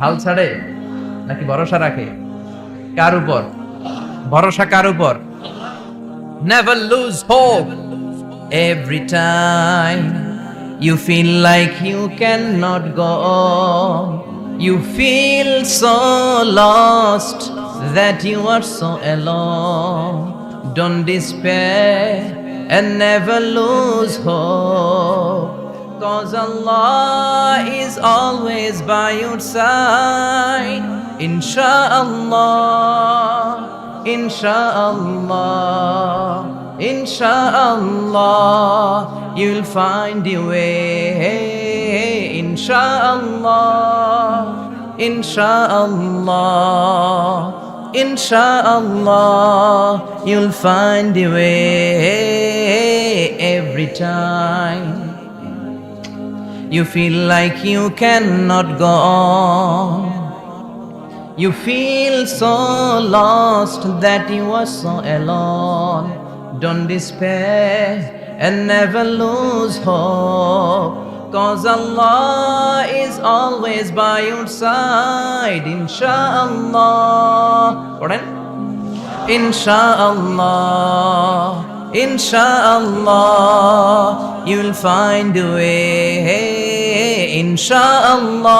হাল ছাড়ে নাকি ভরসা রাখে? কার উপর? ভরসা কার উপর? Never lose hope every time you feel like you can not go you feel so lost that you are so alone don't despair and never lose hope. Cause Allah is always by your side. Insha'Allah Insha'Allah Insha'Allah You'll find your way. Insha'Allah Insha'Allah Insha'Allah You'll find your way every time you feel like you cannot go on. You feel so lost that you are so alone. Don't despair and never lose hope. Cause Allah is always by your side. Insha'Allah. Insha'Allah. Insha'Allah, you'll find a way. Insha'Allah,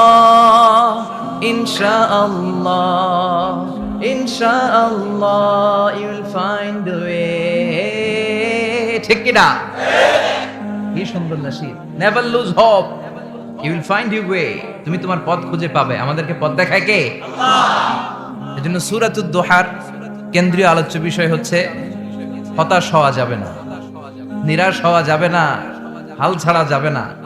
Insha'Allah, you'll find a way. ঠিক কিনা? কি সুন্দর Nasir never lose hope you will find you way তুমি তোমার পথ খুঁজে পাবে। আমাদেরকে পথ দেখায় কে? আল্লাহ। এজন্য সূরাতুদ দোহার কেন্দ্রীয় আলোচ্য বিষয় হচ্ছে হতাশ হওয়া যাবে না। নিরাশ হওয়া যাবে না। হাল ছাড়া যাবে না।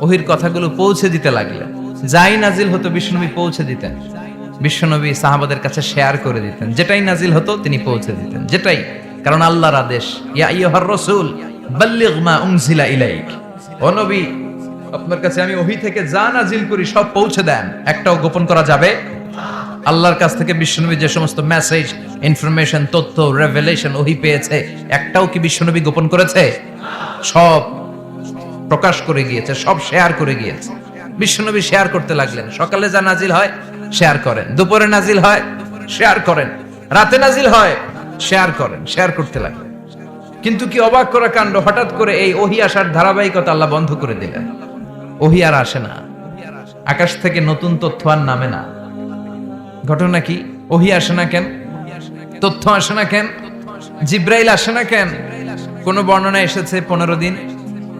ওহির কথাগুলো পৌঁছে দিতে লাগলেন। যাই নাজিল হতো বিষ্ণুনবী পৌঁছে দিতেন। বিশ্বনবী সাহাবাদের কাছে শেয়ার করে দিতেন। যেটাই নাজিল হতো, তিনি পৌঁছে দিতেন। যেটাই, কারণ আল্লাহর আদেশ, ইয়া আইয়ুহার রাসূল, বাল্লিগ মা ইলাইক। ও আপনার কাছে আমি ওহি থেকে যা নাজিল করি, সব পৌঁছে দেন। একটাও গোপন করা যাবে? আল্লাহর কাছ থেকে বিশ্বনবী যে সমস্ত মেসেজ ইনফরমেশন তথ্য রেভেলেশন ওহি পেয়েছে, একটাও কি বিশ্বনবী গোপন করেছে? সব প্রকাশ করে গিয়েছে, সব শেয়ার করে গিয়েছে। বিশ্বনবী শেয়ার করতে লাগলেন। সকালে যা নাজিল হয় শেয়ার করেন। দুপুরে নাজিল হয় শেয়ার করেন। রাতে নাজিল হয় শেয়ার করেন শেয়ার করতে লাগলেন। কিন্তু কি অবাক করা কাণ্ড? হঠাৎ করে এই ওহি আসার ধারাবাহিকতা আল্লাহ বন্ধ করে দিলেন। ওহি আর আসে না। আকাশ থেকে নতুন তথ্য আর নামে না। ঘটনা কি? ওহি আসে না কেন? তথ্য আসে না কেন? জিব্রাইল আসে না কেন? কোন বর্ণনা এসেছে পনেরো দিন?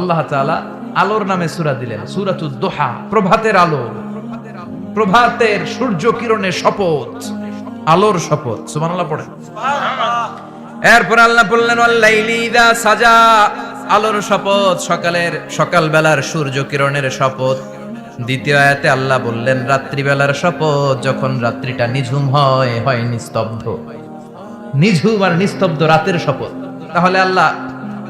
আল্লাহ তাআলা আলোর নামে সূরা দিলেন। সূরাতুদ দোহা, প্রভাতের আলো। প্রভাতের সূর্য কিরণের শপথ। আলোর শপথ। সুবহানাল্লাহ পড়ে এরপর আল্লাহ বললেন সাজা। আলোর শপথ, সকালের সকাল বেলার সূর্য কিরণের শপথ। দ্বিতীয় আয়াতে আল্লাহ বললেন, রাত্রিবেলার শপথ, যখন রাত্রিটা নিঝুম হয় হয় নিস্তব্ধ। নিঝুম আর নিস্তব্ধ রাতের শপথ। তাহলে আল্লাহ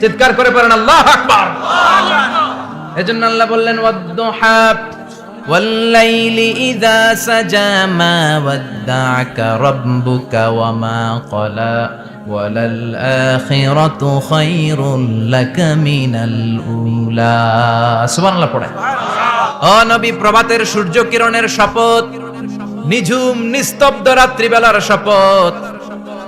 চিৎকার করে পারেন আল্লাহ আকবার এজন্য আল্লাহ বললেন ওয়াদ্দুহা والليل إذا سجى ما ودعك ربك وما قلى وللآخرة خير لك من الأولى সুবহানাল্লাহ পড়ে ও নবী প্রভাতের সূর্য কিরণের শপথ নিঝুম নিস্তব্ধ রাত্রিবেলার শপথ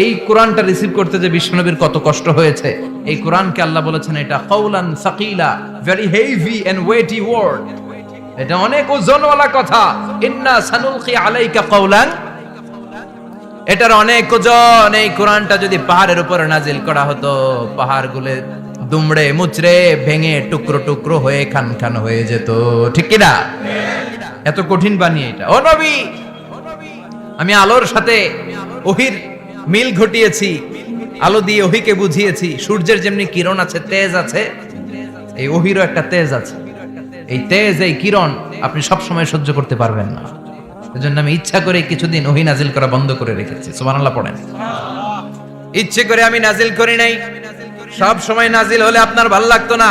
এই কোরআনটা রিসিভ করতে যে বিশ্বনবীর কত কষ্ট হয়েছে, এই কোরআনকে আল্লাহ বলেছেন এটা কৌলান সাকিলা very heavy and weighty word এটা অনেক ওজনওয়ালা কথা। ইন্না সানুলকি আলাইকা কৌলান এটার অনেক ওজন। এই কোরআনটা যদি পাহাড়ের উপরে নাজিল করা হতো পাহাড় গুলে দুমড়ে মুচড়ে ভেঙে টুকরো টুকরো হয়ে খান খান হয়ে যেত। ঠিক কিনা? এত কঠিন বানিয়ে এটা। ও নবী! আমি আলোর সাথে ওহির মিল ঘটিয়েছি, আলো দিয়ে ওহিকে বুঝিয়েছি, সূর্যের যেমনি কিরণ আছে, তেজ আছে, এই ওহিরও একটা তেজ আছে। এই তেজ, এই কিরণ আপনি সব সময় সহ্য করতে পারবেন না। এজন্য আমি ইচ্ছা করে কিছুদিন ওহি নাজিল করা বন্ধ করে রেখেছি। সুবহানাল্লাহ পড়েন। ইচ্ছে করে আমি নাজিল করি নাই। সব সময় নাজিল হলে আপনার ভালো লাগতো না।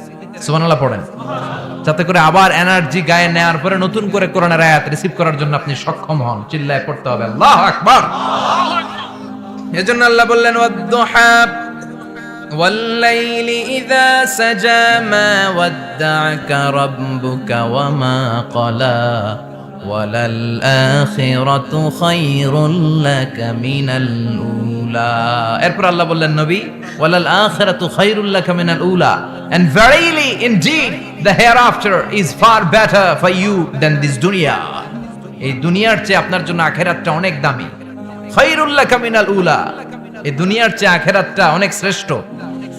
সুবহানাল্লাহ পড়েন যাতে করে আবার এনার্জি গায়ে নেওয়ার পরে নতুন করে কোরআনের আয়াত রিসিভ করার জন্য আপনি সক্ষম হন চিল্লায় পড়তে হবে আল্লাহ আকবার এজন্য আল্লাহ বললেন ওয়াদ্দুহা والليل إذا سجى ما ودعك ربك وما قلى ওয়ালাল খায়রুল লাকা মিনাল উলা। এরপর আল্লাহ বললেন, নবী ওয়ালাল আখিরাতু খায়রুল লাকা মিনাল উলা। And verily indeed the hereafter is far better for you than this দুনিয়া এই দুনিয়ার চেয়ে আপনার জন্য আখেরাতটা অনেক দামি। খায়রুল লাকা মিনাল উলা। এই দুনিয়ার চেয়ে আখেরাতটা অনেক শ্রেষ্ঠ।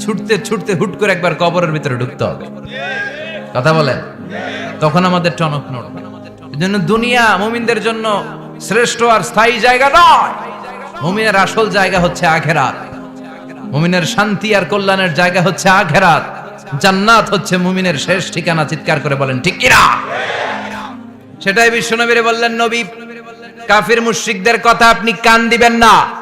ছুটতে ছুটতে হুট করে একবার কবরের ভিতরে ঢুকতে হবে। কথা বলেন? তখন আমাদের টনক নড়বে। এই জন্য দুনিয়া মুমিনদের জন্য শ্রেষ্ঠ আর স্থায়ী জায়গা নয়। মুমিনের আসল জায়গা হচ্ছে আখেরাত। মুমিনের শান্তি আর কল্যাণের জায়গা হচ্ছে আখেরাত। জান্নাত হচ্ছে মুমিনের শেষ ঠিকানা, চিৎকার করে বলেন, ঠিক কিনা? সেটাই বিশ্বনবীরে বললেন, নবী, কাফির মুশরিকদের কথা আপনি কান দিবেন না।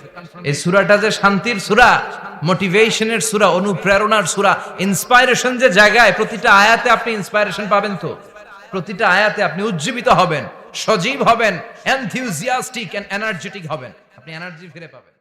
এই সুরাটা যে শান্তির সুরা মোটিভেশনের সুরা, অনুপ্রেরণার সুরা ইন্সপায়ারেশন যে জায়গায় প্রতিটা আয়াতে আপনি ইন্সপায়ারেশন পাবেন তো? প্রতিটা আয়াতে আপনি উজ্জীবিত হবেন, সজীব হবেন এনথিউজিয়াস্টিক এন্ড এনার্জেটিক হবেন। আপনি এনার্জি ফিরে পাবেন।